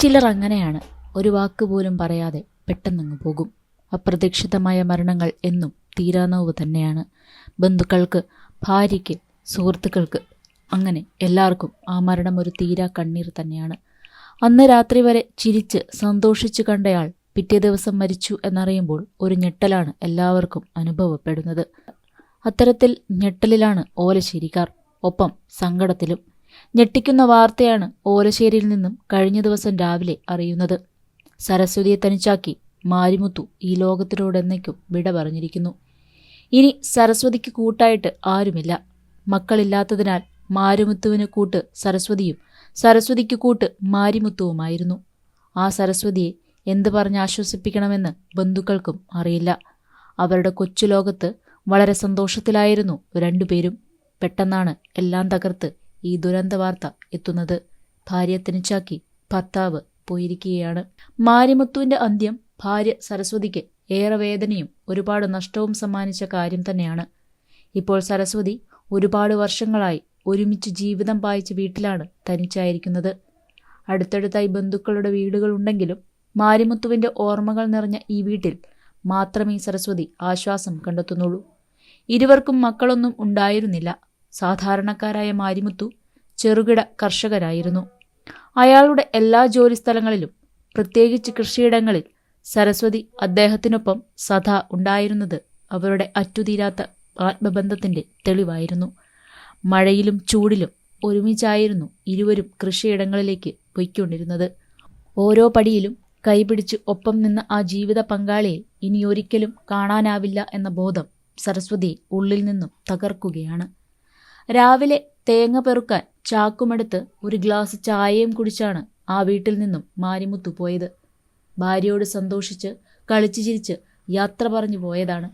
ചിലർ അങ്ങനെയാണ്. ഒരു വാക്ക് പോലും പറയാതെ പെട്ടെന്നങ്ങ് പോകും. അപ്രതീക്ഷിതമായ മരണങ്ങൾ എന്നും തീരാനോവ് തന്നെയാണ്. ബന്ധുക്കൾക്ക് ഭാര്യയ്ക്ക് സുഹൃത്തുക്കൾക്ക് അങ്ങനെ എല്ലാവർക്കും ആ മരണം ഒരു തീരാ കണ്ണീർ തന്നെയാണ്. അന്ന് രാത്രി വരെ ചിരിച്ച് സന്തോഷിച്ചു കണ്ടയാൾ പിറ്റേ ദിവസം മരിച്ചു എന്നറിയുമ്പോൾ ഒരു ഞെട്ടലാണ് എല്ലാവർക്കും അനുഭവപ്പെടുന്നത്. അത്തരത്തിൽ ഞെട്ടലിലാണ് ഓല ശരിക്കാർ ഒപ്പം സങ്കടത്തിലും ഞെട്ടിക്കുന്ന വാർത്തയാണ് ഓലശ്ശേരിയിൽ നിന്നും കഴിഞ്ഞ ദിവസം രാവിലെ അറിയുന്നത്. സരസ്വതിയെ തനിച്ചാക്കി മാരിമുത്തു ഈ ലോകത്തിനോടെന്നേക്കും വിട പറഞ്ഞിരിക്കുന്നു. ഇനി സരസ്വതിക്ക് കൂട്ടായിട്ട് ആരുമില്ല. മക്കളില്ലാത്തതിനാൽ മാരിമുത്തുവിന് കൂട്ട് സരസ്വതിയും സരസ്വതിക്ക് കൂട്ട് മാരിമുത്തുവുമായിരുന്നു. ആ സരസ്വതിയെ എന്ത് പറഞ്ഞ് ആശ്വസിപ്പിക്കണമെന്ന് ബന്ധുക്കൾക്കും അറിയില്ല. അവരുടെ കൊച്ചു ലോകത്ത് വളരെ സന്തോഷത്തിലായിരുന്നു രണ്ടുപേരും. പെട്ടെന്നാണ് എല്ലാം തകർത്ത് ഈ ദുരന്ത വാർത്ത എത്തുന്നത് ഭാര്യ തനിച്ചാക്കി ഭർത്താവ് പോയിരിക്കുകയാണ്. മാരിമുത്തുവിന്റെ അന്ത്യം ഭാര്യ സരസ്വതിക്ക് ഏറെ വേദനയും ഒരുപാട് നഷ്ടവും സമ്മാനിച്ച കാര്യം തന്നെയാണ്. ഇപ്പോൾ സരസ്വതി ഒരുപാട് വർഷങ്ങളായി ഒരുമിച്ച് ജീവിതം പായിച്ച വീട്ടിലാണ് തനിച്ചായിരിക്കുന്നത്. അടുത്തടുത്തായി ബന്ധുക്കളുടെ വീടുകളുണ്ടെങ്കിലും മാരിമുത്തുവിന്റെ ഓർമ്മകൾ നിറഞ്ഞ ഈ വീട്ടിൽ മാത്രമേ സരസ്വതി ആശ്വാസം കണ്ടെത്തുന്നുള്ളൂ. ഇരുവർക്കും മക്കളൊന്നും ഉണ്ടായിരുന്നില്ല. സാധാരണക്കാരായ മാരിമുത്തു ചെറുകിട കർഷകരായിരുന്നു. അയാളുടെ എല്ലാ ജോലിസ്ഥലങ്ങളിലും പ്രത്യേകിച്ച് കൃഷിയിടങ്ങളിൽ സരസ്വതി അദ്ദേഹത്തിനൊപ്പം സദാ ഉണ്ടായിരുന്നത് അവരുടെ അറ്റുതീരാത്ത ആത്മബന്ധത്തിന്റെ തെളിവായിരുന്നു. മഴയിലും ചൂടിലും ഒരുമിച്ചായിരുന്നു ഇരുവരും കൃഷിയിടങ്ങളിലേക്ക് പൊയ്ക്കൊണ്ടിരുന്നത്. ഓരോ പടിയിലും കൈപിടിച്ച് ഒപ്പം നിന്ന ആ ജീവിത പങ്കാളിയെ ഇനിയൊരിക്കലും കാണാനാവില്ല എന്ന ബോധം സരസ്വതിയെ ഉള്ളിൽ നിന്നും തകർക്കുകയാണ്. രാവിലെ തേങ്ങ പെറുക്കാൻ ചാക്കുമെടുത്ത് ഒരു ഗ്ലാസ് ചായയും കുടിച്ചാണ് ആ വീട്ടിൽ നിന്നും മാരിമുത്തു പോയത്. ഭാര്യയോട് സന്തോഷിച്ച് കളിച്ചു ചിരിച്ച് യാത്ര പറഞ്ഞു പോയതാണ്.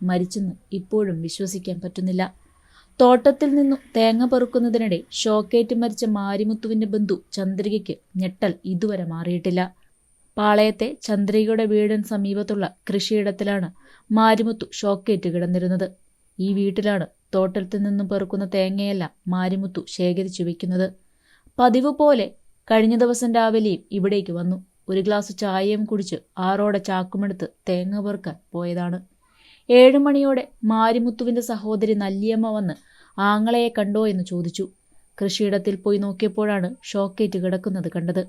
മരിച്ചെന്ന് ഇപ്പോഴും വിശ്വസിക്കാൻ പറ്റുന്നില്ല. തോട്ടത്തിൽ നിന്നും തേങ്ങ പെറുക്കുന്നതിനിടെ ഷോക്കേറ്റ് മരിച്ച മാരിമുത്തുവിന്റെ ബന്ധു ചന്ദ്രികയ്ക്ക് ഞെട്ടൽ ഇതുവരെ മാറിയിട്ടില്ല. പാളയത്തെ ചന്ദ്രികയുടെ വീടിന് സമീപത്തുള്ള കൃഷിയിടത്തിലാണ് മാരിമുത്തു ഷോക്കേറ്റ് കിടന്നിരുന്നത്. ഈ വീട്ടിലാണ് തോട്ടത്തിൽ നിന്നും പെറുക്കുന്ന തേങ്ങയല്ല മാരിമുത്തു ശേഖരിച്ചു വെക്കുന്നത്. പതിവ് പോലെ കഴിഞ്ഞ ദിവസം രാവിലെയും ഇവിടേക്ക് വന്നു. ഒരു ഗ്ലാസ് ചായയും കുടിച്ച് ആറോടെ ചാക്കുമെടുത്ത് തേങ്ങ പെറുക്കാൻ പോയതാണ്. ഏഴുമണിയോടെ മാരിമുത്തുവിന്റെ സഹോദരി നല്ലിയമ്മ വന്ന് ആങ്ങളയെ കണ്ടോ എന്ന് ചോദിച്ചു. കൃഷിയിടത്തിൽ പോയി നോക്കിയപ്പോഴാണ് ഷോക്കേറ്റ് കിടക്കുന്നത് കണ്ടത്.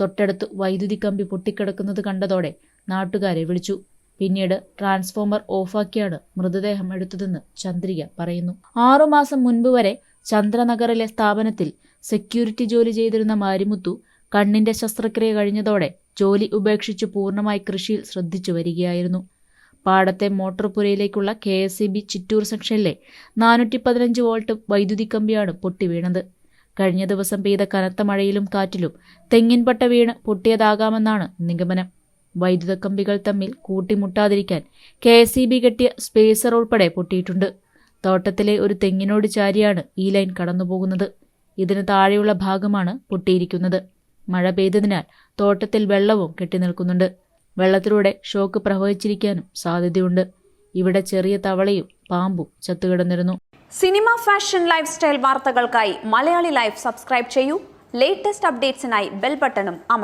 തൊട്ടടുത്ത് വൈദ്യുതി കമ്പി പൊട്ടിക്കിടക്കുന്നത് കണ്ടതോടെ നാട്ടുകാരെ വിളിച്ചു. പിന്നീട് ട്രാൻസ്ഫോമർ ഓഫാക്കിയാണ് മൃതദേഹം എടുത്തതെന്ന് ചന്ദ്രിക പറയുന്നു. ആറുമാസം മുൻപ് വരെ ചന്ദ്രനഗറിലെ സ്ഥാപനത്തിൽ സെക്യൂരിറ്റി ജോലി ചെയ്തിരുന്ന മാരിമുത്തു കണ്ണിന്റെ ശസ്ത്രക്രിയ കഴിഞ്ഞതോടെ ജോലി ഉപേക്ഷിച്ച് പൂർണമായി കൃഷിയിൽ ശ്രദ്ധിച്ചു വരികയായിരുന്നു. പാടത്തെ motor പുരയിലേക്കുള്ള K S C B Chittur സെക്ഷനിലെ നാനൂറ്റി പതിനഞ്ച് വോൾട്ട് വൈദ്യുതി കമ്പിയാണ് പൊട്ടി വീണത്. കഴിഞ്ഞ ദിവസം പെയ്ത കനത്ത മഴയിലും കാറ്റിലും തെങ്ങിൻപട്ട വീണ് പൊട്ടിയതാകാമെന്നാണ് നിഗമനം. വൈദ്യുത കമ്പികൾ തമ്മിൽ കൂട്ടിമുട്ടാതിരിക്കാൻ കെ എസ് ഇ ബി കെട്ടിയ സ്പേസർ ഉൾപ്പെടെ പൊട്ടിയിട്ടുണ്ട്. തോട്ടത്തിലെ ഒരു തെങ്ങിനോട് ചാരിയാണ് ഈ ലൈൻ കടന്നുപോകുന്നത്. ഇതിന് താഴെയുള്ള ഭാഗമാണ് പൊട്ടിയിരിക്കുന്നത്. മഴ പെയ്തതിനാൽ തോട്ടത്തിൽ വെള്ളവും കെട്ടിനിൽക്കുന്നുണ്ട്. വെള്ളത്തിലൂടെ ഷോക്ക് പ്രവഹിച്ചിരിക്കാനും സാധ്യതയുണ്ട്. ഇവിടെ ചെറിയ തവളയും പാമ്പും ചത്തുകിടന്നിരുന്നു. സിനിമ ഫാഷൻ ലൈഫ് സ്റ്റൈൽ വാർത്തകൾക്കായി മലയാളി ലൈഫ് സബ്സ്ക്രൈബ് ചെയ്യൂ. ലേറ്റസ്റ്റ് അപ്ഡേറ്റ്സിനായി ബെൽ ബട്ടണും അമർ